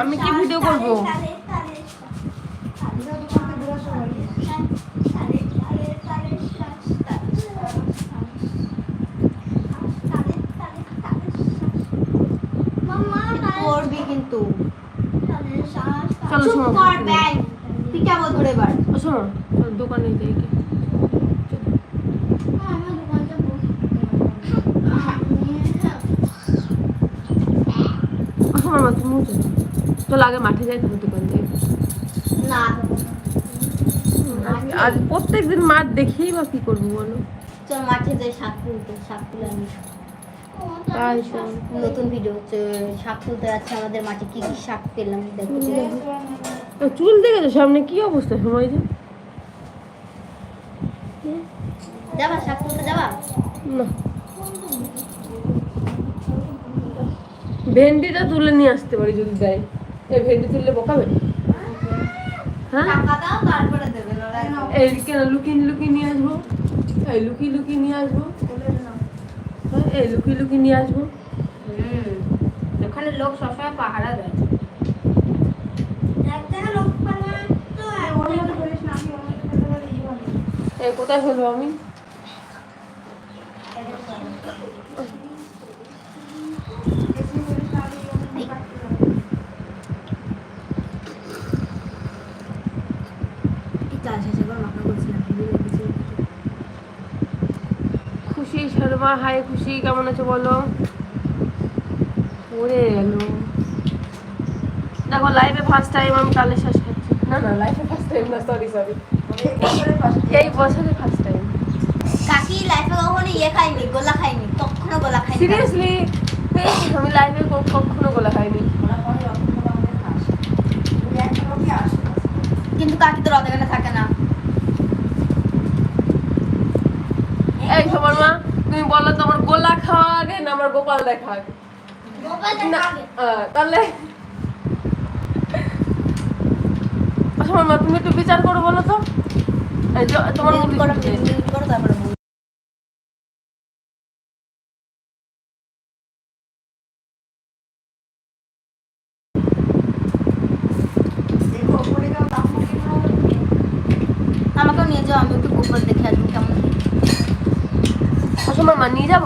আমি কি ভিডিও করব? করবি কিন্তু। চলো শোনো। ধরে শোনো চলো, দোকানে যাই গিয়ে। ও, শোনো মা তুমিও চলো চলো আগে মাঠে যাই তারপর দোকান যাই না। আজ- প্রত্যেক দিন মাঠ দেখেই বা কি করব বলো? চল মাঠে যাই শাক তুলতে শাক তুলে আনি। তাই নতুন ভিডিও হচ্ছে শাক তুলতে আছে আমাদের মাঠে কি কি শাক পেলাম দেখো। তো চুল দেখেছ সামনে? কি অবস্থা সময় যে? যাবা শাক তুলতে যাবা? না। ভেন্ডিটা তুলে নিয়ে আসতে পারি যদি দেয়। এই ভেন্ডি তুললে বকাবে? হ্যাঁ? দাও তারপরে এই কেন লুকিয়ে লুকিয়ে নিয়ে আসব? এই লুকিয়ে লুকিয়ে নিয়ে আসব? এই লুকিয়ে লুকিয়ে নিয়ে আসব? ওখানে লোক সবসময় পাহারা দেয়। এই কোথায় ফেলব আমি? খুশি শর্মা হাই খুশি কেমন আছো বলো? পড়ে গেল। দেখো লাইভে ফার্স্ট টাইম আমি কালে শ্বাস খাচ্ছি না? না লাইভে ফার্স্ট টাইম না সরি সরি এই বছরে ফার্স্ট টাইম কাকি লাইফে কখনো ইয়ে খাইনি গোলা খাইনি কখনো গোলা খাইনি। সিরিয়াসলি আমি লাইভে কখনো গোলা খাইনি। কিন্তু কাকি তো রতগানে থাকে না। এই সবার মা তুমি বলো তোমার গোলা খাওয়া আগে না আমার গোপাল দেখা আগে তাহলে? সবার মা তুমি একটু বিচার করো বলো তো। তোমার করো তারপরে বলো। আমাকেও নিয়ে যাও আমি একটু গোপাল দেখে আসব কেমন? অসময় মা নিয়ে যাব।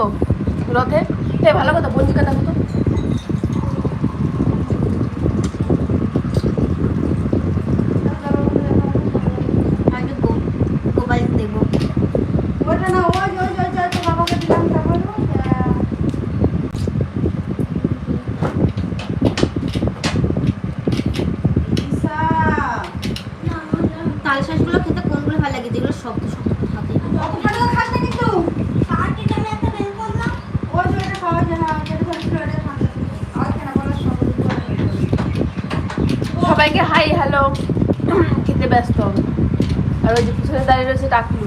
রথে? ভালো কথা বন্ধুকে দেখো তো আমি একটু গো- গোপাল দেখব তাল শাঁসগুলো খেতে কোনগুলো ভালো লাগে যেগুলো শক্ত শক্ত থাকে সবাইকে হাই হ্যালো। খেতে ব্যস্ত। আর ওই যে পিছনে দাঁড়িয়ে রয়েছে টাকলু।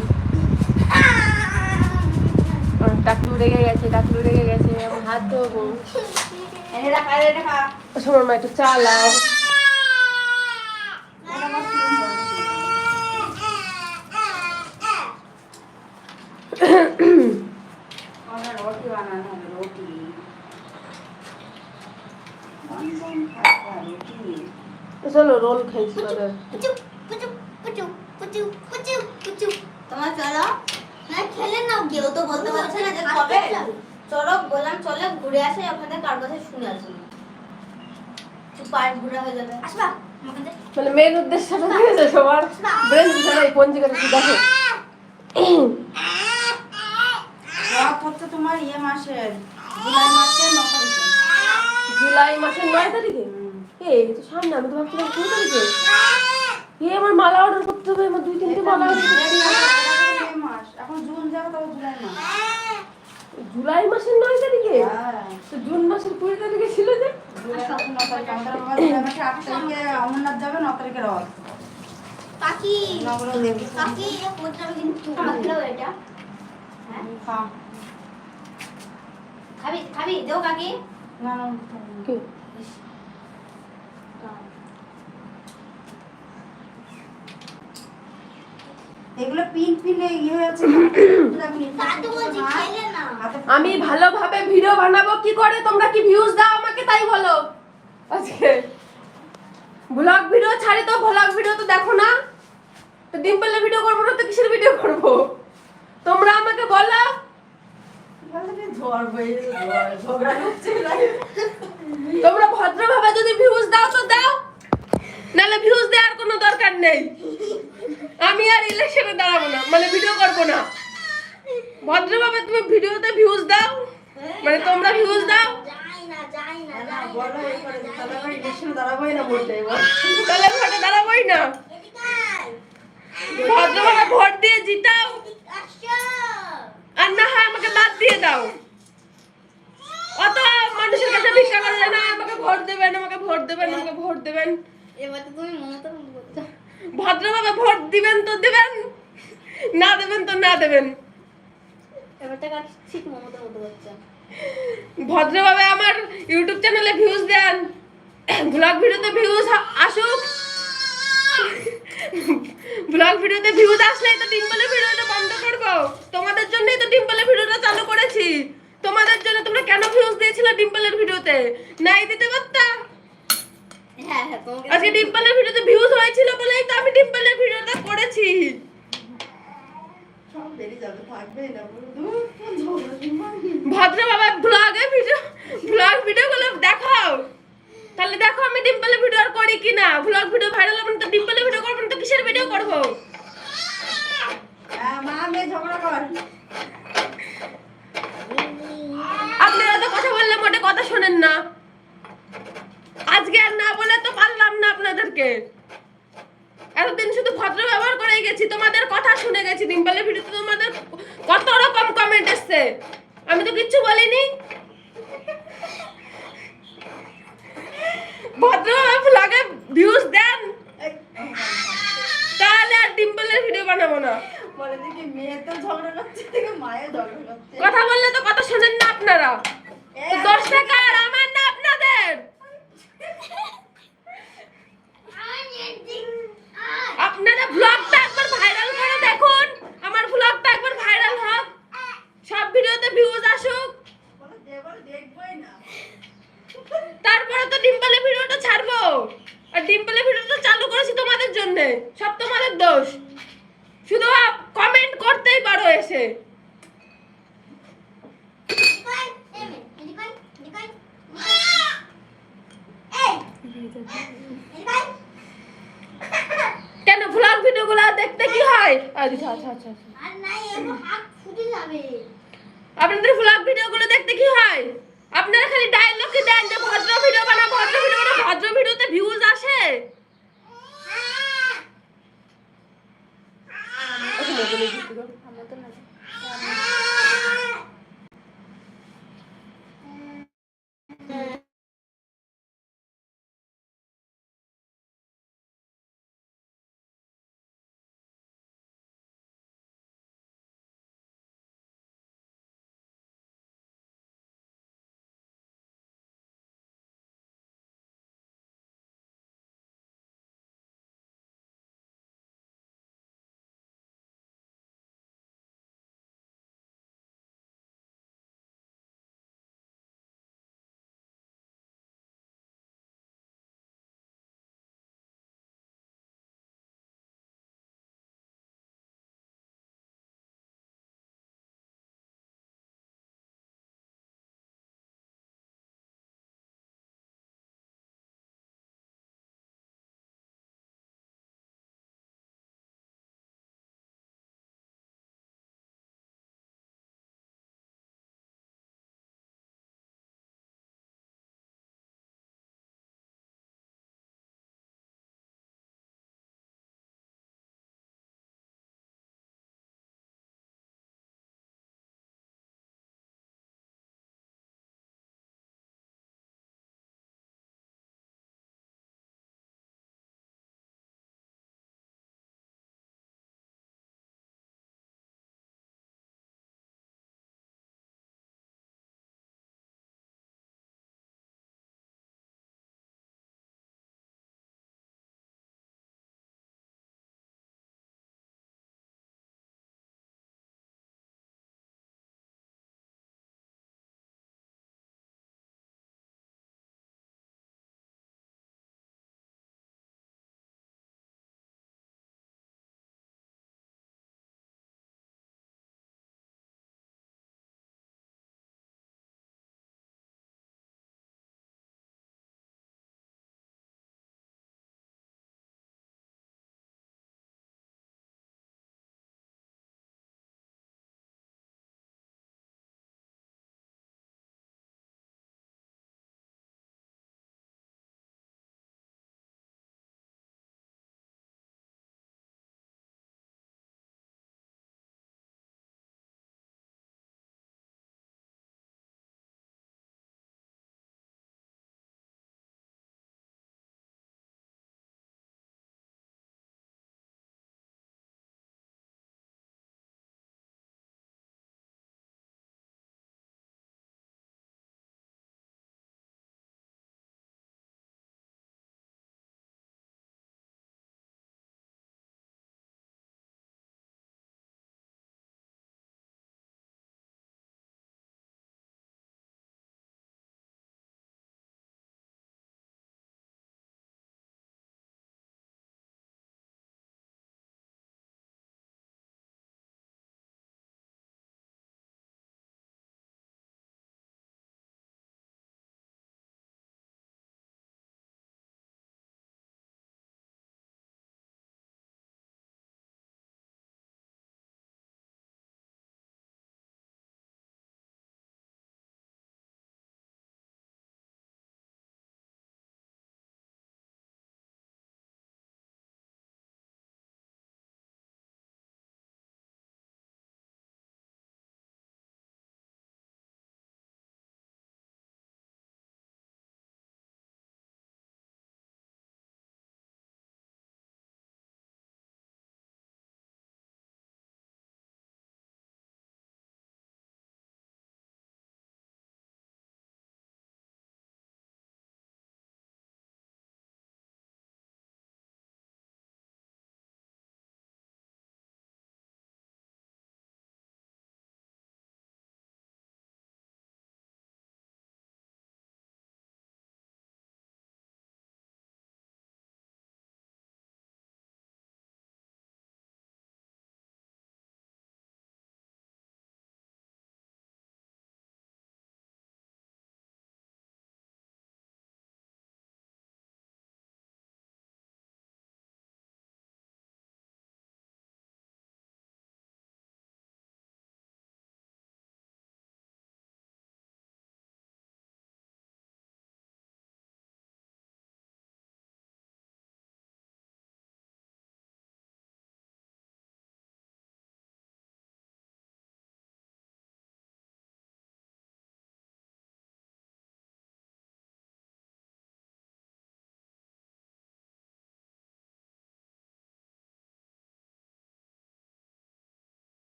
টাকলু রেগে গেছে টাকলু রেগে গেছে। আমার হাত ধোবো। সময় মা একটু চালাও। চলো রোল খাইছি তোমার চলো। না খেলে নাও কেউ তো বলতে পারছে না যে কবে চলো বললাম চলে ঘুরে আসে ওখানে কার কাছে শুনে আসি। পার্ক ঘুরে হয়ে যাবে। আসবা আমাকে দে। মানে মেন উদ্দেশ্যটা ঠিক আছে সবার? ব্রেন ছাড়া এই পঞ্জিকাটা একটু দেখো? হচ্ছে তোমার ইয়ে মাসের জুলাই মাসের জুলাই মাসের নয় তারিখে? এ তো সামনে আমি তো ভাবছিলাম তারিখে এ আমার মালা অর্ডার করতে হবে? আমার দুই তিনটে মালা হবে। মাস এখন জুন যাবে তবে জুলাই মাস। জুলাই মাসের নয় তারিখে? হ্যাঁ। তো জুন মাসের কুড়ি তারিখে ছিল যে? অমরনাথ যাবে ন তারিখে রথ। কাকি বলছিলাম কিন্তু এটা হ্যাঁ। খাবি খাবি দেও কাকি না না কি? এগুলো পিন পিনে ইয়ে হয়ে আছে বলছি খেলে না। আমি ভালোভাবে ভিডিও বানাবো কি করে? তোমরা কি ভিউজ দাও আমাকে তাই বলো। আজকে ব্লগ ভিডিও ছাড়ি তো ব্লগ ভিডিও তো দেখো না। তো ডিম্পলের ভিডিও করব না তো কিসের ভিডিও করব? তোমরা আমাকে বলো। তোমরা ভদ্রভাবে যদি ভিউজ দাও তো দাও। নাহলে ভিউজ দেওয়ার কোনো দরকার নেই। আমি আর ইলেকশনে দাঁড়াবো না মানে ভিডিও করব না। ভদ্রভাবে তুমি ভিডিওতে ভিউজ দাও মানে তোমরা ভিউজ দাও। তাহলে দাঁড়াবোই না। ভদ্রভাবে ভোট দিয়ে জিতাও। আর না হয় আমাকে দিয়ে দাও। অত মানুষের না, আমাকে ভোট দেবেন, আমাকে ভোট দেবেন, আমাকে ভোট দেবেন। এবার তুমি মমতা বলছো ভদ্রভাবে ভোট দিবেন তো দিবেন না দেবেন তো না দেবেন। এবার তো কার ঠিক মমতা মতো করছ ভদ্রভাবে আমার ইউটিউব চ্যানেলে ভিউজ দেন ব্লগ ভিডিওতে ভিউজ আসুক। ব্লগ ভিডিওতে ভিউজ আসলেই তো ডিম্পলের ভিডিওটা বন্ধ করব। তোমাদের জন্যই তো ডিম্পলের ভিডিওটা চালু করেছি। তোমাদের জন্য তোমরা কেন ভিউজ দিয়েছিলে ডিম্পলের ভিডিওতে? নাই দিতে পারতা? তোমাকে আজকে ডিম্পলের ভিডিওতে ভিউজ হয়েছিল বলে তো আমি ডিম্পলের ভিডিওটা করেছি। সব দেরি যাবে থাকবে না বলো ধুর, কোন ঝগড়া তোমার? ভদ্রভাবে ব্লগে ভিডিও ব্লগ ভিডিওগুলো দেখাও তাহলে দেখো আমি ডিম্পলের ভিডিও আর করি কি না ব্লগ ভিডিও ভাইরাল হবে না তো ডিম্পলের ভিডিও করব না তো কিসের ভিডিও করব হ্যাঁ, মা মেয়ে ঝগড়া কর আপনারা তো কথা বললে মোটে কথা শোনেন না আজকে আর না বলে তো পারলাম না আপনাদেরকে এতদিন শুধু ভদ্র ব্যবহার করে গেছি তোমাদের কথা শুনে গেছি ডিম্পলের ভিডিওতে তোমাদের কত রকম কমেন্ট এসছে আমি তো কিচ্ছু বলিনি ভদ্রভাবে লাগে ভিউজ দেন। তাহলে আর ডিম্পলের ভিডিও বানাবো না। বলে দেখি মেয়ে তো ঝগড়া করছে দেখে মায়ের ঝগড়া করছে। কথা বললে তো কথা শোনেন না আপনারা। দশ টাকা আচ্ছা, আচ্ছা আচ্ছা আচ্ছা আর নাই এমন হাত ফুটে যাবে। আপনাদের ব্লগ ভিডিওগুলো দেখতে কি হয়? আপনারা খালি ডায়লগকে দেন যে ভদ্র ভিডিও বানা ভদ্র ভিডিও বানা ভদ্র ভিডিওতে ভিউজ আসে? হ্যাঁ। আচ্ছা